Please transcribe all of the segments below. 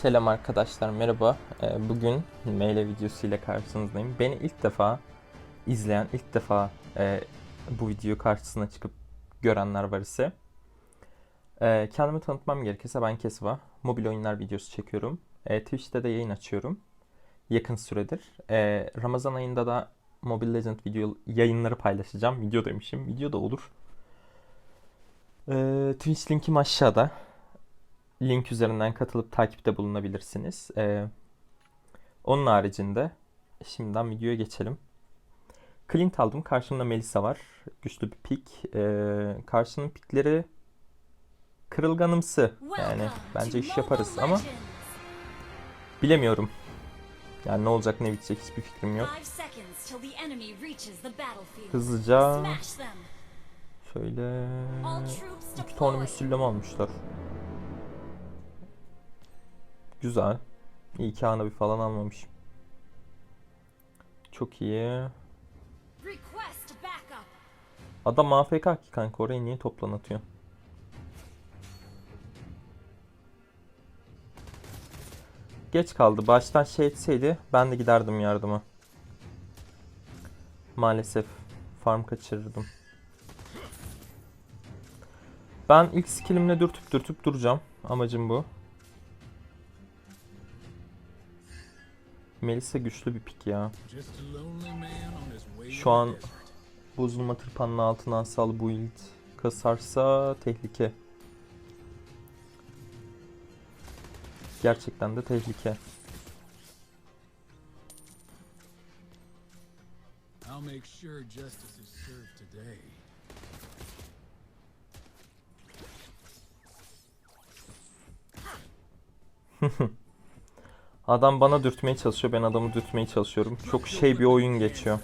Selam arkadaşlar, merhaba. Ee, Bugün maile videosu ile karşınızdayım. Beni ilk defa izleyen, ilk defa e, bu video karşısına çıkıp görenler var ise e, kendimi tanıtmam gerekirse ben Kesva. Mobil oyunlar videosu çekiyorum. E, Twitch'te de yayın açıyorum. Yakın süredir. Ramazan ayında da Mobile Legend video yayınları paylaşacağım. Video demişim. Video da olur. Twitch linkim aşağıda link üzerinden katılıp takipte bulunabilirsiniz. Ee, onun haricinde şimdiden videoya geçelim. Clint aldım. Karşımda Melissa var. Güçlü bir pik. Ee, karşının pikleri kırılganımsı. Yani bence iş yaparız ama bilemiyorum. Yani ne olacak ne bitecek hiçbir fikrim yok. Hızlıca şöyle iki tane müsülleme almışlar. Güzel. İyi ki Hanabi falan almamış. Çok iyi. Adam AFK ki kanka orayı niye toplan atıyor? Geç kaldı. Baştan şey etseydi ben de giderdim yardıma. Maalesef farm kaçırırdım. Ben ilk skillimle dürtüp dürtüp duracağım. Amacım bu. Melisa güçlü bir pik ya. Şu an bozulma tırpanının altından sal build kasarsa tehlike. Gerçekten de tehlike. I'll make sure justice is served today. Adam bana dürtmeye çalışıyor, ben adamı dürtmeye çalışıyorum. Çok şey bir oyun geçiyor.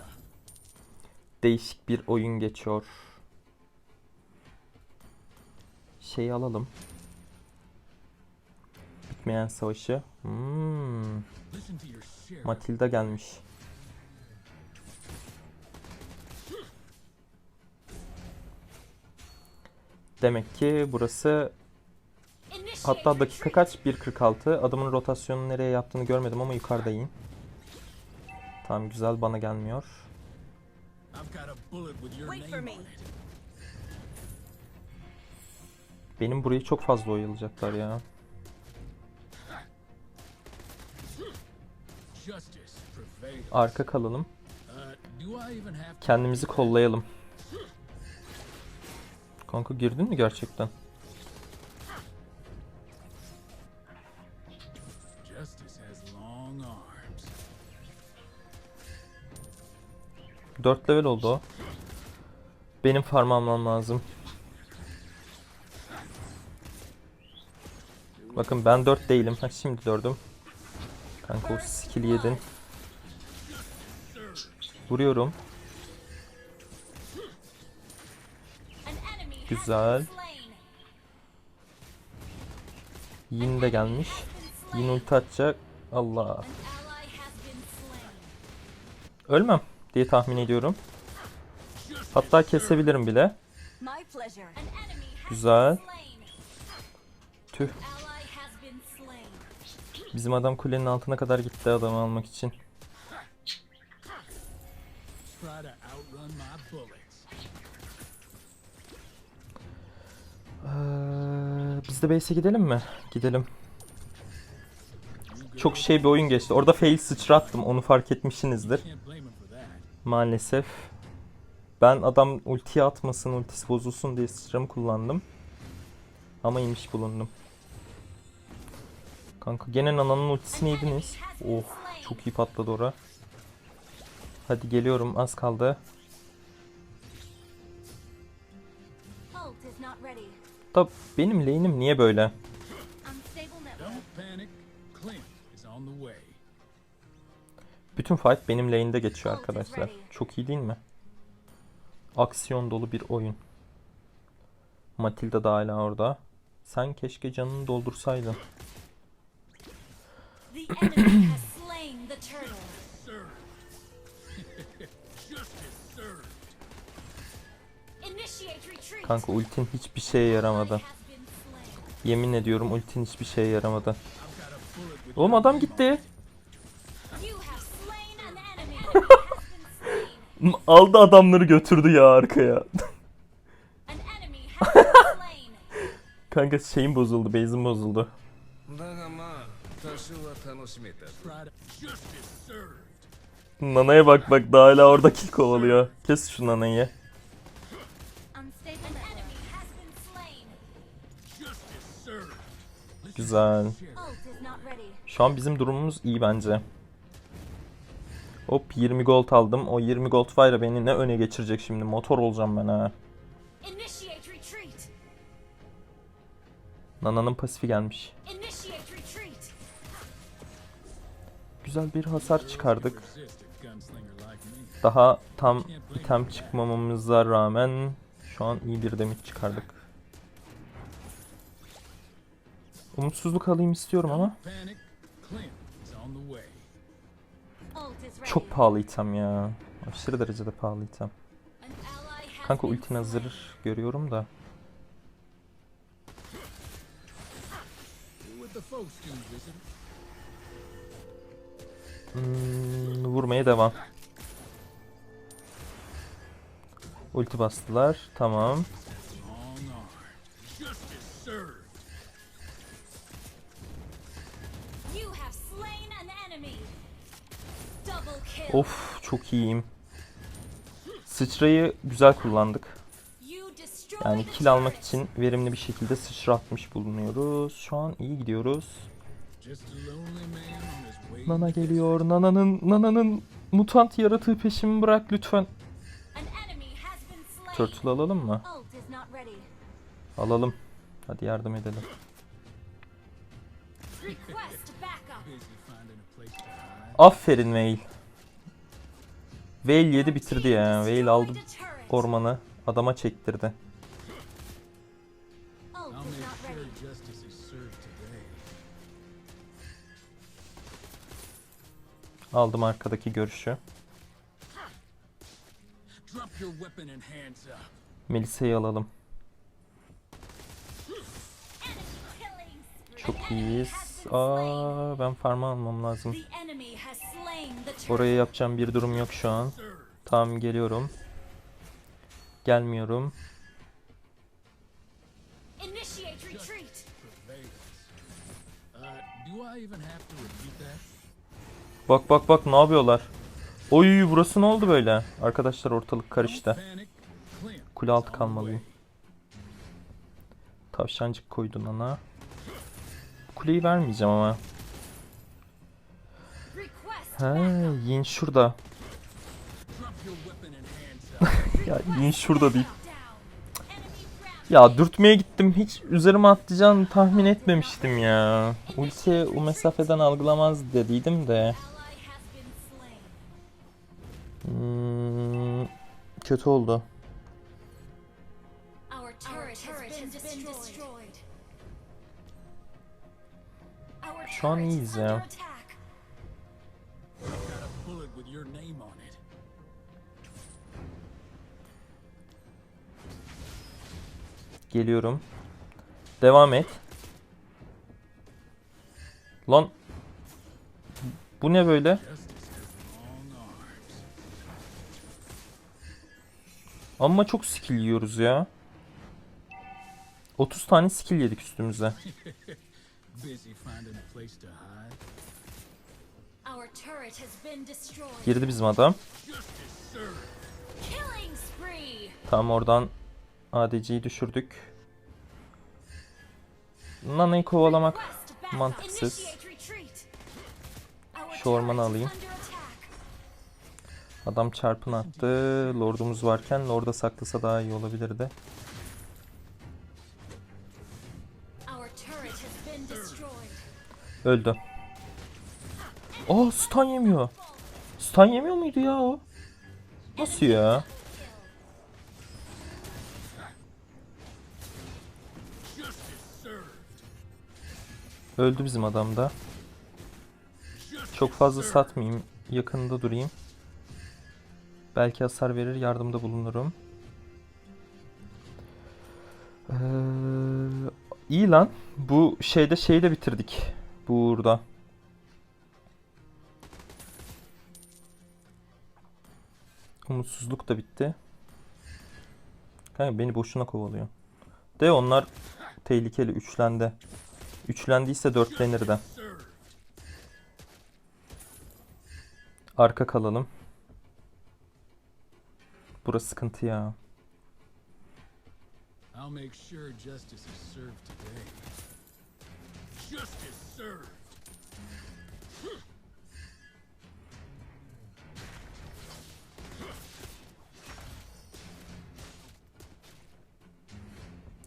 Değişik bir oyun geçiyor. Şeyi alalım. Bitmeyen savaşı. Hmm. Matilda gelmiş. Demek ki burası hatta dakika kaç? 1.46. Adamın rotasyonu nereye yaptığını görmedim ama yukarıda iyi. Tamam güzel bana gelmiyor. Benim burayı çok fazla oyalayacaklar ya. Arka kalalım. Uh, Kendimizi kollayalım. Kanka girdin mi gerçekten? 4 level oldu o. Benim farm almam lazım. Bakın ben 4 değilim. Ha şimdi 4'üm. Kanka o skill'i yedin. Vuruyorum. Güzel. Yin de gelmiş. Yin ulti atacak. Allah. Ölmem diye tahmin ediyorum. Hatta kesebilirim bile. Güzel. Tüh. Bizim adam kulenin altına kadar gitti adamı almak için. Ee, biz de base'e gidelim mi? Gidelim. Çok şey bir oyun geçti. Orada fail sıçrattım. Onu fark etmişsinizdir. Maalesef. Ben adam ultiye atmasın, ultisi bozulsun diye sıçramı kullandım. Ama inmiş bulundum. Kanka gene Nana'nın ultisini yediniz. Oh çok iyi patladı ora. Hadi geliyorum az kaldı. Da benim lane'im niye böyle? Bütün fight benim lane'de geçiyor arkadaşlar. Çok iyi değil mi? Aksiyon dolu bir oyun. Matilda da hala orada. Sen keşke canını doldursaydın. Kanka ultin hiçbir şeye yaramadı. Yemin ediyorum ultin hiçbir şeye yaramadı. Oğlum adam gitti. aldı adamları götürdü ya arkaya. Kanka şeyim bozuldu, base'im bozuldu. Nana'ya bak bak daha hala orada kill kovalıyor. Kes şu Nana'yı. Güzel. Şu an bizim durumumuz iyi bence. Hop 20 gold aldım. O 20 gold var ya beni ne öne geçirecek şimdi. Motor olacağım ben ha. Nana'nın pasifi gelmiş. Güzel bir hasar çıkardık. Daha tam item çıkmamamıza rağmen şu an iyi bir damage çıkardık. Umutsuzluk alayım istiyorum ama çok pahalı item ya. Aşırı derecede pahalı item. Kanka ultin hazır görüyorum da. Hmm, vurmaya devam. Ulti bastılar. Tamam. Of çok iyiyim. Sıçrayı güzel kullandık. Yani kill almak için verimli bir şekilde sıçra atmış bulunuyoruz. Şu an iyi gidiyoruz. Nana geliyor. Nana'nın Nana'nın mutant yaratığı peşimi bırak lütfen. Turtle alalım mı? Alalım. Hadi yardım edelim. Request backup. Veil yedi bitirdi ya. Veil aldı ormanı. Adama çektirdi. Aldım arkadaki görüşü. Melisa'yı alalım. Çok iyiyiz. Aa ben farmı almam lazım. Oraya yapacağım bir durum yok şu an. Tamam geliyorum. Gelmiyorum. Bak bak bak ne yapıyorlar? Oy burası ne oldu böyle? Arkadaşlar ortalık karıştı. Kule altı kalmalıyım. Tavşancık koydun ana. Kuleyi vermeyeceğim ama. He. Yin şurada. Ya Yin şurada deyip. Ya dürtmeye gittim. Hiç üzerime atlayacağını tahmin etmemiştim ya. Ulti o mesafeden algılamaz dediydim de. Hmm, kötü oldu. Şu an iyiyiz ya. Geliyorum. Devam et. Lan. Bu ne böyle? Amma çok skill yiyoruz ya. 30 tane skill yedik üstümüze. Busy finding a place to hide. Our turret has been destroyed. Girdi bizim adam. Killing spree. Tam oradan ADC'yi düşürdük. Nana'yı kovalamak mantıksız. Şu ormanı alayım. Adam çarpın attı. Lordumuz varken Lord'a saklasa daha iyi olabilirdi. Öldü. Aa stun yemiyor. Stun yemiyor muydu ya o? Nasıl ya? Öldü bizim adam da. Çok fazla satmayayım. Yakında durayım. Belki hasar verir, yardımda bulunurum. Ee, iyi lan. Bu şeyde şeyde bitirdik burada. Umutsuzluk da bitti. Kanka beni boşuna kovalıyor. De onlar tehlikeli üçlendi. Üçlendiyse dörtlenir de. Arka kalalım. Burası sıkıntı ya. I'll make sure justice is served today. Justice served.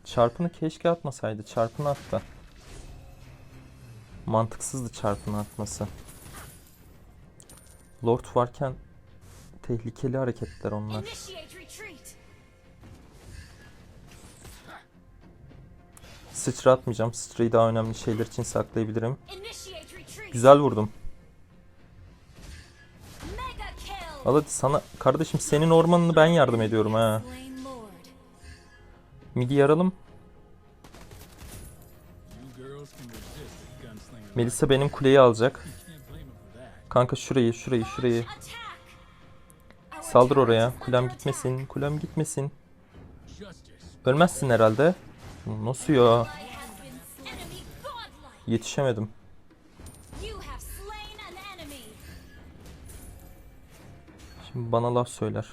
Çarpını keşke atmasaydı. Çarpını attı. Mantıksızdı çarpını atması. Lord varken tehlikeli hareketler onlar. Initiate retreat. Sıçra atmayacağım. Sıçrayı daha önemli şeyler için saklayabilirim. Güzel vurdum. Al hadi sana kardeşim senin ormanını ben yardım ediyorum ha. Midi yaralım. Melisa benim kuleyi alacak. Kanka şurayı şurayı şurayı. Saldır oraya. Kulem gitmesin. Kulem gitmesin. Ölmezsin herhalde. Nasıl ya? Yetişemedim. Şimdi bana laf söyler.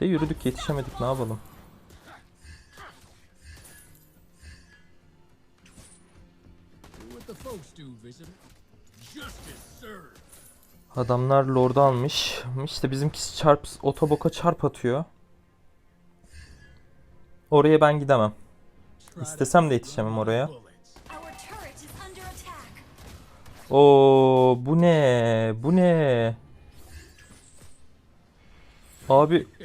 De yürüdük yetişemedik ne yapalım. Adamlar lord'u almış. İşte bizimkisi çarp, otoboka çarp atıyor. Oraya ben gidemem. İstesem de yetişemem oraya. Oo bu ne? Bu ne? Abi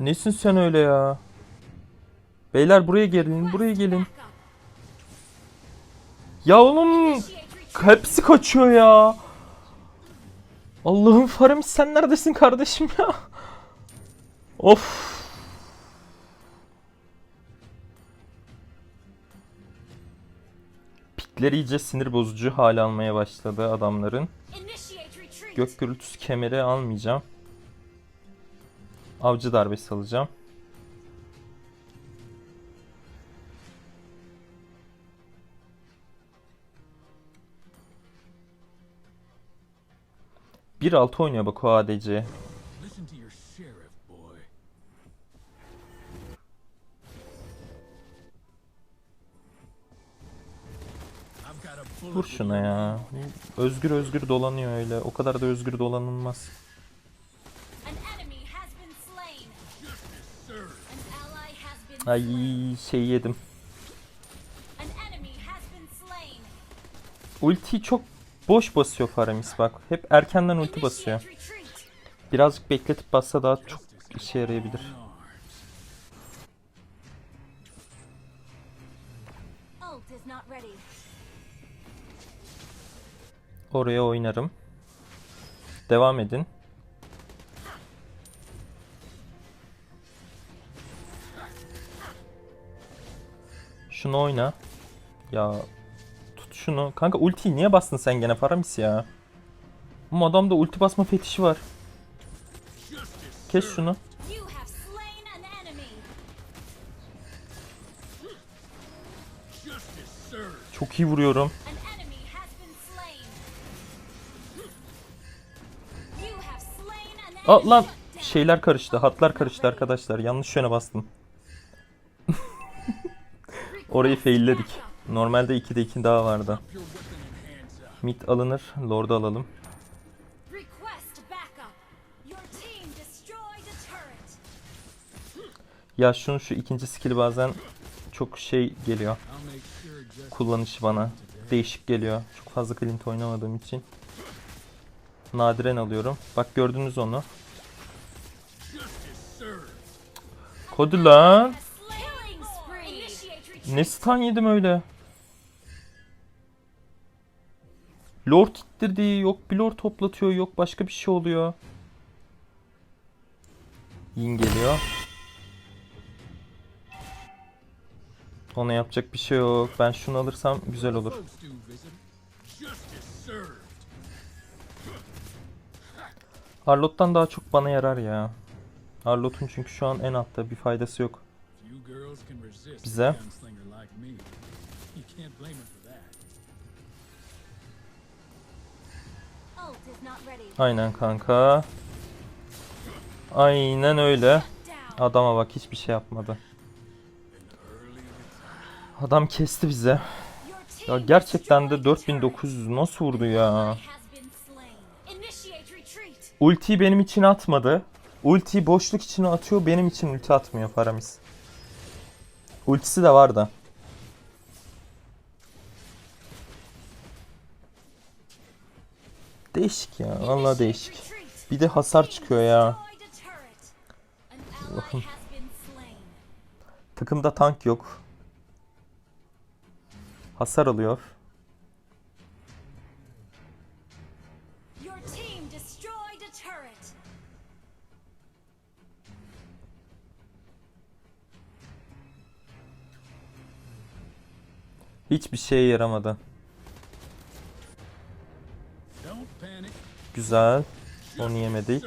nesin sen öyle ya? Beyler buraya gelin, buraya gelin. Ya oğlum hepsi kaçıyor ya. Allah'ım Faramis sen neredesin kardeşim ya? Of. Pikleri iyice sinir bozucu hale almaya başladı adamların. Gök gürültüsü kemeri almayacağım. Avcı darbesi alacağım. Bir altı oynuyor bak o ADC. Şuna ya. Özgür özgür dolanıyor öyle. O kadar da özgür dolanılmaz. Ay şey yedim. Ultiyi çok boş basıyor Faramis bak. Hep erkenden ulti basıyor. Birazcık bekletip bassa daha çok işe yarayabilir. Oraya oynarım. Devam edin. Şunu oyna. Ya tut şunu. Kanka ultiyi niye bastın sen gene Paramis ya? Bu adamda ulti basma fetişi var. Kes şunu. Çok iyi vuruyorum. Aa, lan şeyler karıştı. Hatlar karıştı arkadaşlar. Yanlış yöne bastım. Orayı failledik. Normalde 2'de 2 daha vardı. Mid alınır. Lord'u alalım. Ya şunun şu ikinci skill bazen çok şey geliyor. Kullanışı bana değişik geliyor. Çok fazla Clint oynamadığım için. Nadiren alıyorum. Bak gördünüz onu. Kodi lan. Ne stun yedim öyle. Lord ittirdi. Yok bir lord toplatıyor. Yok başka bir şey oluyor. Yin geliyor. Ona yapacak bir şey yok. Ben şunu alırsam güzel olur. Folks do, visitor. Justice served. Arlot'tan daha çok bana yarar ya. Arlot'un çünkü şu an en altta bir faydası yok. Bize. Aynen kanka. Aynen öyle. Adama bak hiçbir şey yapmadı. Adam kesti bize. Ya gerçekten de destroyed the turret. 4900 nasıl vurdu ya? Ultiyi benim için atmadı. Ultiyi boşluk içine atıyor, benim için ulti atmıyor Paramis. Ultisi de var da. Değişik ya, vallahi değişik. Bir de hasar çıkıyor ya. Slain. Takımda tank yok. Hasar alıyor. Hiçbir şeye yaramadı. Güzel. Onu yemedik.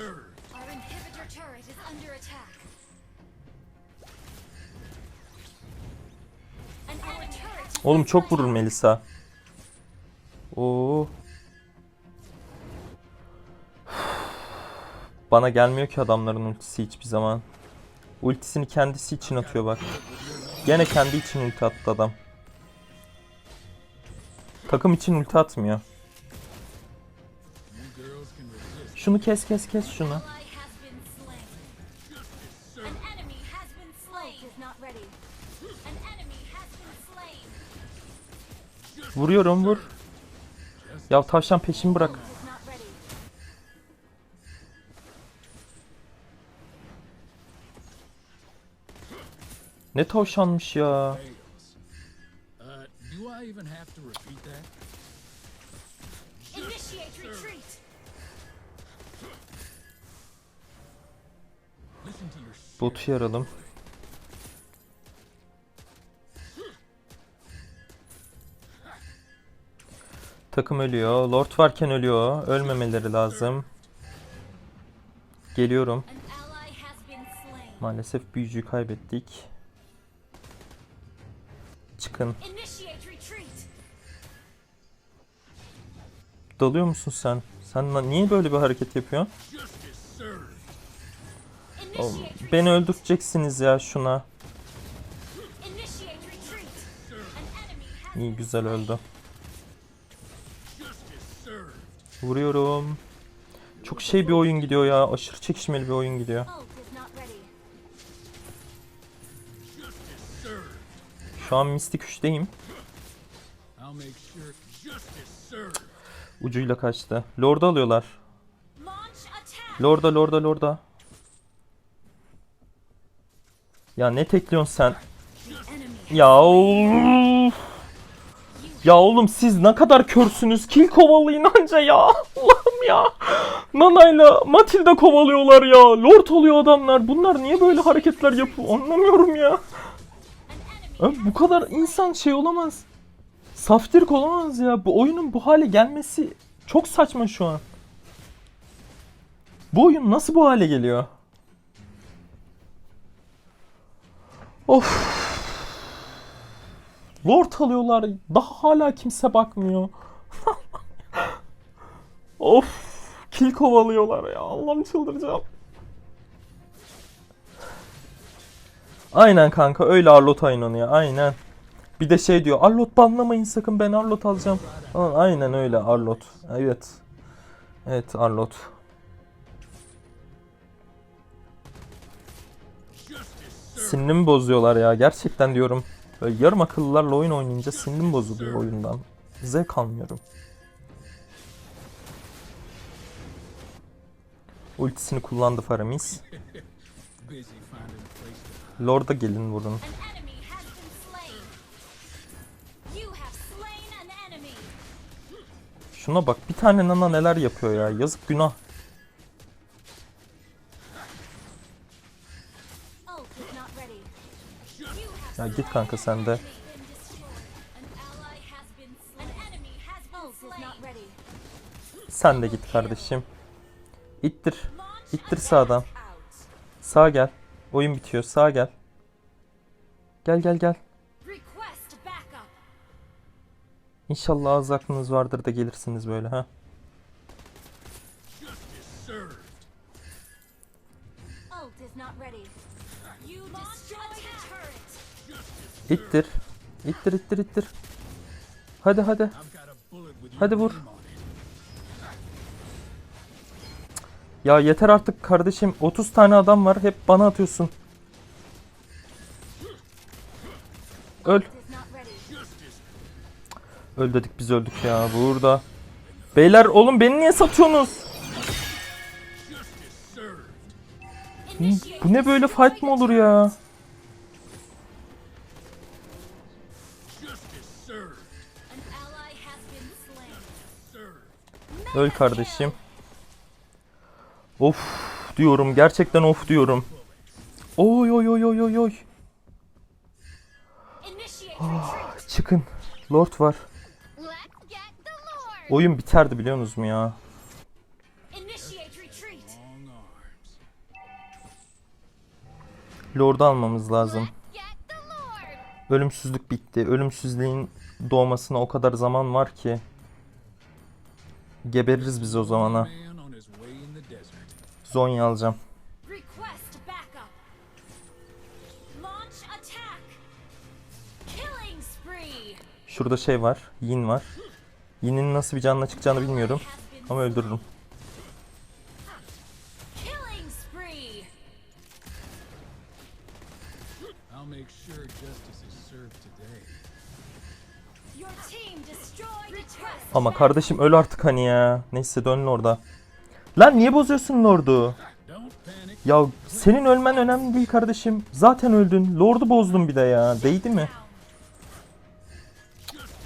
Oğlum çok vurur. Melisa. Oo. Bana gelmiyor ki adamların ultisi hiçbir zaman. Ultisini kendisi için atıyor bak. Gene kendi için ulti attı adam. Takım için ulti atmıyor. Şunu kes kes kes şunu. Vuruyorum vur. Ya tavşan peşimi bırak. Ne tavşanmış ya. I even have to repeat that? Initiate retreat. Listen to your Botu yaralım. Takım ölüyor. Lord varken ölüyor. Ölmemeleri lazım. Geliyorum. Maalesef büyücüyü kaybettik. Çıkın. Dalıyor musun sen? Sen niye böyle bir hareket yapıyorsun? Oğlum, beni öldürteceksiniz ya şuna. İyi güzel öldü. Vuruyorum. Çok şey bir oyun gidiyor ya. Aşırı çekişmeli bir oyun gidiyor. Şu an Mystic 3'teyim. Ucuyla kaçtı. Lord'u alıyorlar. Lord'a lord'a lord'a. Ya ne tekliyorsun sen? Ya of. Ya oğlum siz ne kadar körsünüz. Kill kovalayın anca ya. Allah'ım ya. Nana'yla Matilda kovalıyorlar ya. Lord oluyor adamlar. Bunlar niye böyle hareketler yapıyor anlamıyorum ya. bu kadar insan şey olamaz. Saftirik olamaz ya. Bu oyunun bu hale gelmesi çok saçma şu an. Bu oyun nasıl bu hale geliyor? Of. Lord alıyorlar. Daha hala kimse bakmıyor. of. Kill kovalıyorlar ya. Allah'ım çıldıracağım. Aynen kanka öyle Arlot oyunu ya aynen. Bir de şey diyor Arlot banlamayın sakın ben Arlot alacağım. Aynen öyle Arlot. Evet. Evet Arlot. Sinirimi bozuyorlar ya gerçekten diyorum. Böyle yarım akıllılarla oyun oynayınca sinirim bozuluyor oyundan. Zevk almıyorum. Ultisini kullandı Faramis. Lord'a gelin vurun. Şuna bak bir tane nana neler yapıyor ya. Yazık günah. Ya git kanka sen de. Sen de git kardeşim. İttir. İttir sağdan. Sağa gel. Oyun bitiyor. Sağa gel. Gel gel gel. İnşallah az aklınız vardır da gelirsiniz böyle ha. İttir. İttir ittir ittir. Hadi hadi. Hadi vur. Ya yeter artık kardeşim. 30 tane adam var. Hep bana atıyorsun. Öl. Öl dedik biz öldük ya burada. Beyler oğlum beni niye satıyorsunuz? Bu ne böyle fight mı olur ya? Öl kardeşim. Of diyorum. Gerçekten of diyorum. Oy oy oy oy oy oy. Retreat. Çıkın. Lord var. Oyun biterdi biliyor musunuz mu ya? Lord'u almamız lazım. Ölümsüzlük bitti. Ölümsüzlüğün doğmasına o kadar zaman var ki. Gebeririz biz o zamana. Zonya alacağım. Şurada şey var. Yin var. Yin'in nasıl bir canla çıkacağını bilmiyorum. Ama öldürürüm. Ama kardeşim öl artık hani ya. Neyse dön orada. Lan niye bozuyorsun Lord'u? Ya senin ölmen önemli değil kardeşim. Zaten öldün. Lord'u bozdun bir de ya. Değdi mi?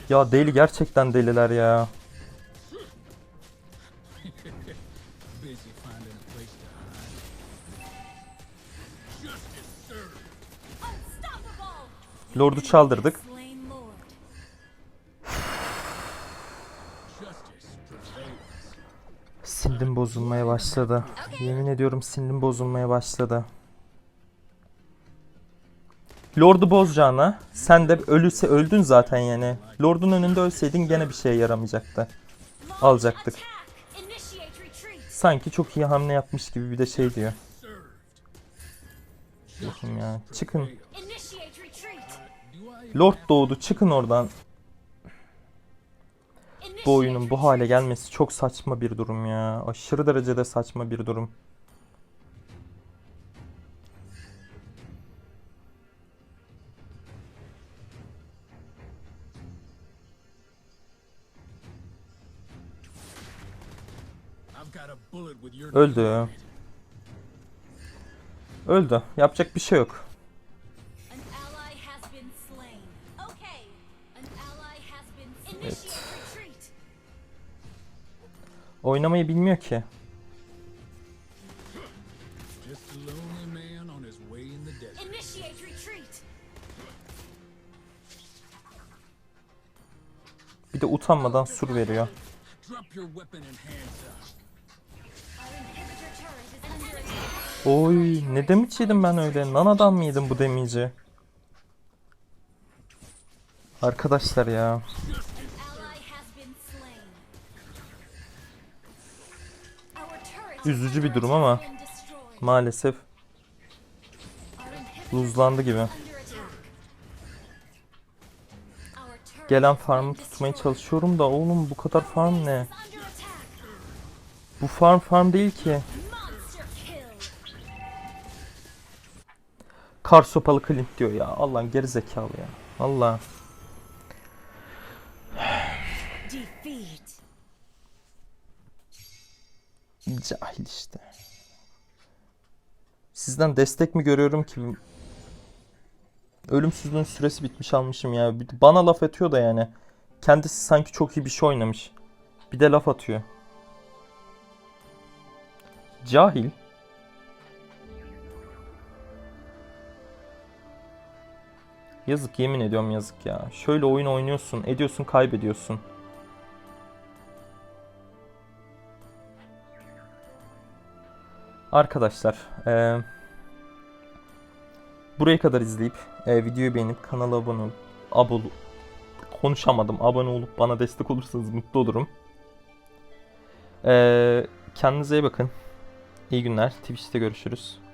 Ya deli gerçekten deliler ya. Lord'u çaldırdık. Sindim bozulmaya başladı. Yemin ediyorum sindim bozulmaya başladı. Lord'u bozacağına sen de ölürse öldün zaten yani. Lord'un önünde ölseydin gene bir şeye yaramayacaktı. Alacaktık. Sanki çok iyi hamle yapmış gibi bir de şey diyor. Bakayım ya. Çıkın. Lord doğdu. Çıkın oradan. Bu oyunun bu hale gelmesi çok saçma bir durum ya. Aşırı derecede saçma bir durum. Öldü. Öldü. Yapacak bir şey yok. Retreat. Oynamayı bilmiyor ki. Bir de utanmadan sur veriyor. Oy ne damage yedim ben öyle. Nana'dan mı yedim bu damage'i? Arkadaşlar ya. Üzücü bir durum ama maalesef luzlandı gibi. Gelen farmı tutmaya çalışıyorum da oğlum bu kadar farm ne? Bu farm farm değil ki. Kar sopalı Clint diyor ya. Allah'ın geri zekalı ya. Allah. Cahil işte. Sizden destek mi görüyorum ki? Ölümsüzlüğün süresi bitmiş almışım ya. Bana laf atıyor da yani. Kendisi sanki çok iyi bir şey oynamış. Bir de laf atıyor. Cahil. Yazık yemin ediyorum yazık ya. Şöyle oyun oynuyorsun, ediyorsun, kaybediyorsun. Arkadaşlar, e, buraya kadar izleyip e, videoyu beğenip kanala abone olup abone konuşamadım. Abone olup bana destek olursanız mutlu olurum. E, kendinize iyi bakın. İyi günler. Twitch'te görüşürüz.